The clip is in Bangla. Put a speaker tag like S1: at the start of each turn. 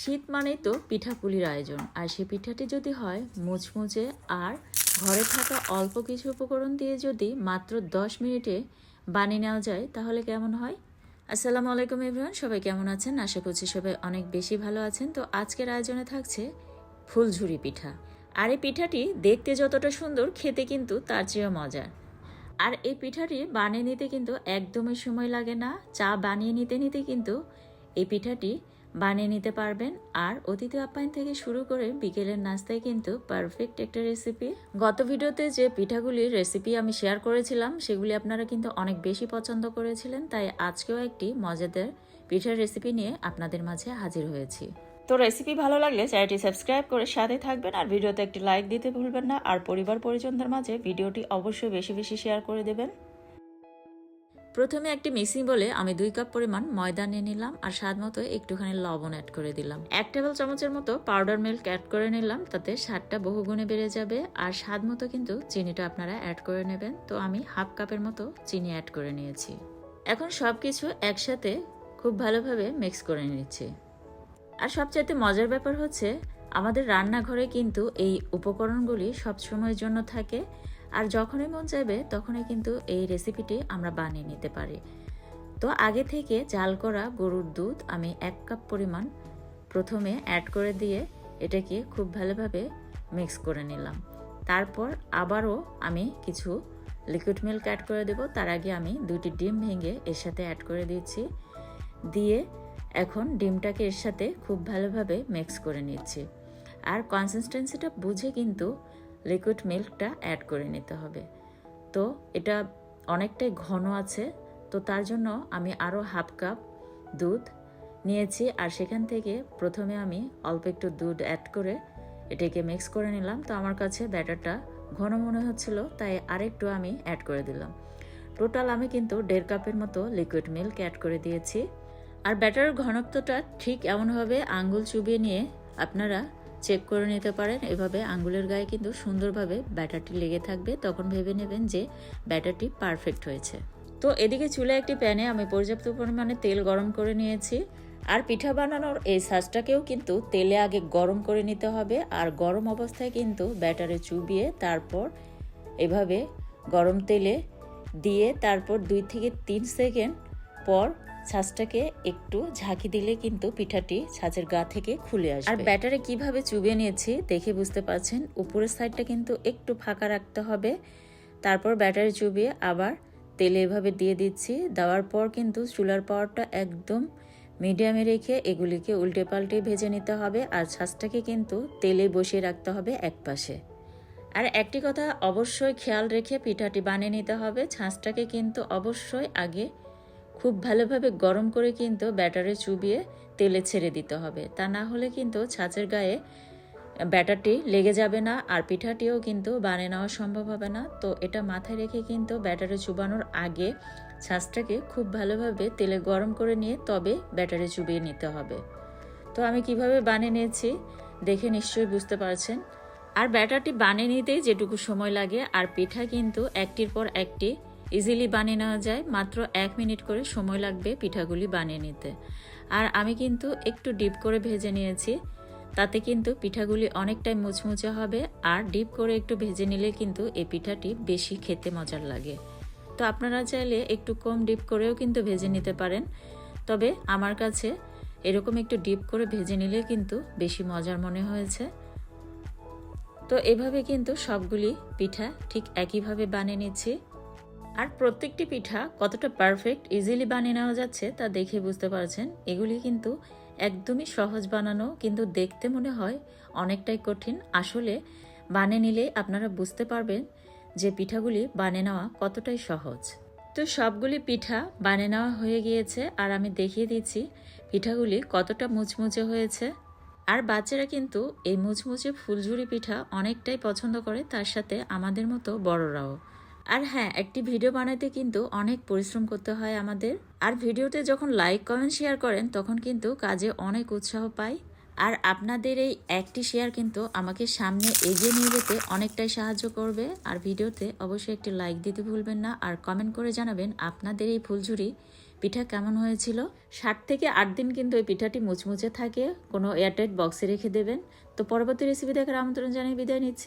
S1: শীত মানেই তো পিঠাপুলির আয়োজন। আর সে পিঠাটি যদি হয় মুচমুচে আর ঘরে থাকা অল্প কিছু উপকরণ দিয়ে যদি মাত্র দশ মিনিটে বানিয়ে নেওয়া যায়, তাহলে কেমন হয়? আসসালামু আলাইকুম এভরিওয়ান, সবাই কেমন আছেন? আশা করছি সবাই অনেক বেশি ভালো আছেন। তো আজকের আয়োজনে থাকছে ফুলঝুরি পিঠা। আর এই পিঠাটি দেখতে যতটা সুন্দর, খেতে কিন্তু তার চেয়েও মজার। আর এই পিঠাটি বানিয়ে নিতে কিন্তু একদমই সময় লাগে না। চা বানিয়ে নিতে নিতে কিন্তু এই পিঠাটি বানিয়ে নিতে পারবেন। আর অতিথি আপ্যায়ন থেকে শুরু করে বিকেলের নাস্তায় কিন্তু পারফেক্ট একটা রেসিপি গত ভিডিওতে যে পিঠাগুলির রেসিপি আমি শেয়ার করেছিলাম, সেগুলি আপনারা কিন্তু অনেক বেশি পছন্দ করেছিলেন, তাই আজকেও একটি মজাদার পিঠার রেসিপি নিয়ে আপনাদের মাঝে হাজির হয়েছি। তো রেসিপি ভালো লাগলে চ্যানেলটি সাবস্ক্রাইব করে সাথে থাকবেন, আর ভিডিওতে একটি লাইক দিতে ভুলবেন না, আর পরিবার পরিজনদের মাঝে ভিডিওটি অবশ্যই বেশি বেশি শেয়ার করে দেবেন। প্রথমে একটি মিক্সিং বলে আমি দুই কাপ পরিমাণ ময়দা নিয়ে নিলাম আর স্বাদ মতো একটুখানি লবণ অ্যাড করে দিলাম। এক টেবিল চামচের মতো পাউডার মিল্ক অ্যাড করে নিলাম, তাতে স্বাদটা বহুগুণে বেড়ে যাবে আর স্বাদ মতো কিন্তু চিনিটা আপনারা অ্যাড করে নেবেন। তো আমি হাফ কাপের মতো চিনি অ্যাড করে নিয়েছি। এখন সব কিছু একসাথে খুব ভালোভাবে মিক্স করে নিচ্ছি। আর সবচাইতে মজার ব্যাপার হচ্ছে, আমাদের রান্নাঘরে কিন্তু এই উপকরণগুলি সব সময়ের জন্য থাকে। আর যখনই মন চাইবে, তখনই কিন্তু এই রেসিপিটি আমরা বানিয়ে নিতে পারি। তো আগে থেকে জাল করা গরুর দুধ আমি এক কাপ পরিমাণ প্রথমে অ্যাড করে দিয়ে এটাকে খুব ভালোভাবে মিক্স করে নিলাম। তারপর আবারও আমি কিছু লিকুইড মিল্ক অ্যাড করে দেব। তার আগে আমি দুটি ডিম ভেঙে এর সাথে অ্যাড করে দিচ্ছি দিয়ে এখন ডিমটাকে এর সাথে খুব ভালোভাবে মিক্স করে নিচ্ছি। আর কনসিস্টেন্সিটা বুঝে কিন্তু লিকুইড মিল্কটা অ্যাড করে নিতে হবে। তো এটা অনেকটাই ঘন আছে, তো তার জন্য আমি আরও হাফ কাপ দুধ নিয়েছি, আর সেখান থেকে প্রথমে আমি অল্প একটু দুধ অ্যাড করে এটাকে মিক্স করে নিলাম। তো আমার কাছে ব্যাটারটা ঘন মনে হচ্ছিল, তাই আরেকটু আমি অ্যাড করে দিলাম। টোটাল আমি কিন্তু দেড় কাপের মতো লিকুইড মিল্ক অ্যাড করে দিয়েছি। আর ব্যাটারের ঘনত্বটা ঠিক এমনভাবে আঙ্গুল চুবিয়ে নিয়ে আপনারা চেক করে নিতে পারেন। এভাবে আঙ্গুলের গায়ে কিন্তু সুন্দরভাবে ব্যাটারটি লেগে থাকবে। তখন ভেবে নেবেন যে ব্যাটারটি পারফেক্ট হয়েছে। তো এদিকে চুলে একটি প্যানে আমি পর্যাপ্ত পরিমাণে তেল গরম করে নিয়েছি। আর পিঠা বানানোর এই সাজটাকেও কিন্তু তেলে আগে গরম করে নিতে হবে। আর গরম অবস্থায় কিন্তু ব্যাটারে চুবিয়ে তারপর এভাবে গরম তেলে দিয়ে তারপর দুই থেকে তিন সেকেন্ড পর ছাঁচটাকে একটু ঝাঁকি দিলে কিন্তু পিঠাটি ছাঁচের গা থেকে খুলে আসবে। আর ব্যাটারে কীভাবে চুবিয়ে নিয়েছি দেখে বুঝতে পারছেন উপরের সাইডটা কিন্তু একটু ফাঁকা রাখতে হবে। তারপর ব্যাটারে চুবিয়ে আবার তেলে এভাবে দিয়ে দিচ্ছি। দেওয়ার পর কিন্তু চুলার পাওয়ারটা একদম মিডিয়ামে রেখে এগুলিকে উল্টে পাল্টে ভেজে নিতে হবে আর ছাঁচটাকে কিন্তু তেলে বসিয়ে রাখতে হবে এক পাশে আর একটি কথা অবশ্যই খেয়াল রেখে পিঠাটি বানিয়ে নিতে হবে। ছাঁচটাকে কিন্তু অবশ্যই আগে খুব ভালোভাবে গরম করে কিন্তু ব্যাটারে চুবিয়ে তেলে ছেড়ে দিতে হবে। তা না হলে কিন্তু ছাঁচের গায়ে ব্যাটারটি লেগে যাবে না আর পিঠাটিও কিন্তু বানিয়ে নেওয়া সম্ভব হবে না। তো এটা মাথায় রেখে কিন্তু ব্যাটারে চুবানোর আগে ছাঁচটাকে খুব ভালোভাবে তেলে গরম করে নিয়ে তবে ব্যাটারে চুবিয়ে নিতে হবে। তো আমি কীভাবে বানিয়ে নিয়েছি দেখে নিশ্চয়ই বুঝতে পারছেন। আর ব্যাটারটি বানিয়ে নিতেই যেটুকু সময় লাগে আর পিঠা কিন্তু একটির পর একটি ইজিলি বানিয়ে নেওয়া যায়। মাত্র এক মিনিট করে সময় লাগবে পিঠাগুলি বানিয়ে নিতে। আর আমি কিন্তু একটু ডিপ করে ভেজে নিয়েছি। তাতে কিন্তু পিঠাগুলি অনেকটাই মুচমুচে হবে। আর ডিপ করে একটু ভেজে নিলে কিন্তু এই পিঠাটি বেশি খেতে মজার লাগে। তো আপনারা চাইলে একটু কম ডিপ করেও কিন্তু ভেজে নিতে পারেন। তবে আমার কাছে এরকম একটু ডিপ করে ভেজে নিলে কিন্তু বেশি মজার মনে হয়েছে। তো এভাবে কিন্তু সবগুলি পিঠা ঠিক একইভাবে বানিয়ে নিচ্ছি। আর প্রত্যেকটি পিঠা কতটা পারফেক্ট ইজিলি বানিয়ে নেওয়া যাচ্ছে তা দেখে বুঝতে পারছেন। এগুলি কিন্তু একদমই সহজ বানানো, কিন্তু দেখতে মনে হয় অনেকটাই কঠিন। আসলে বানিয়ে নিলে আপনারা বুঝতে পারবেন যে পিঠাগুলি বানিয়ে নেওয়া কতটাই সহজ। তো সবগুলি পিঠা বানিয়ে নেওয়া হয়ে গিয়েছে, আর আমি দেখিয়ে দিচ্ছি পিঠাগুলি কতটা মুচমুচে হয়েছে। আর বাচ্চারা কিন্তু এই মুচমুচে ফুলঝুরি পিঠা অনেকটাই পছন্দ করে, তার সাথে আমাদের মতো বড়রাও। আর হ্যাঁ একটি ভিডিও বানাতে কিন্তু অনেক পরিশ্রম করতে হয় আমাদের। আর ভিডিওতে যখন লাইক কমেন্ট শেয়ার করেন, তখন কিন্তু কাজে অনেক উৎসাহ পাই। আর আপনাদের এই একটি শেয়ার কিন্তু আমাকে সামনে এগিয়ে নিয়ে যেতে অনেকটাই সাহায্য করবে। আর ভিডিওতে অবশ্যই একটি লাইক দিতে ভুলবেন না। আর কমেন্ট করে জানাবেন আপনাদের এই ফুলঝুরি পিঠা কেমন হয়েছিল। ষাট থেকে আট দিন কিন্তু এই পিঠাটি মুচমুচে থাকে। কোনো এয়ারটাইট বক্সে রেখে দেবেন। তো পরবর্তী রেসিপি দেখার আমন্ত্রণ জানিয়ে বিদায় নিচ্ছি।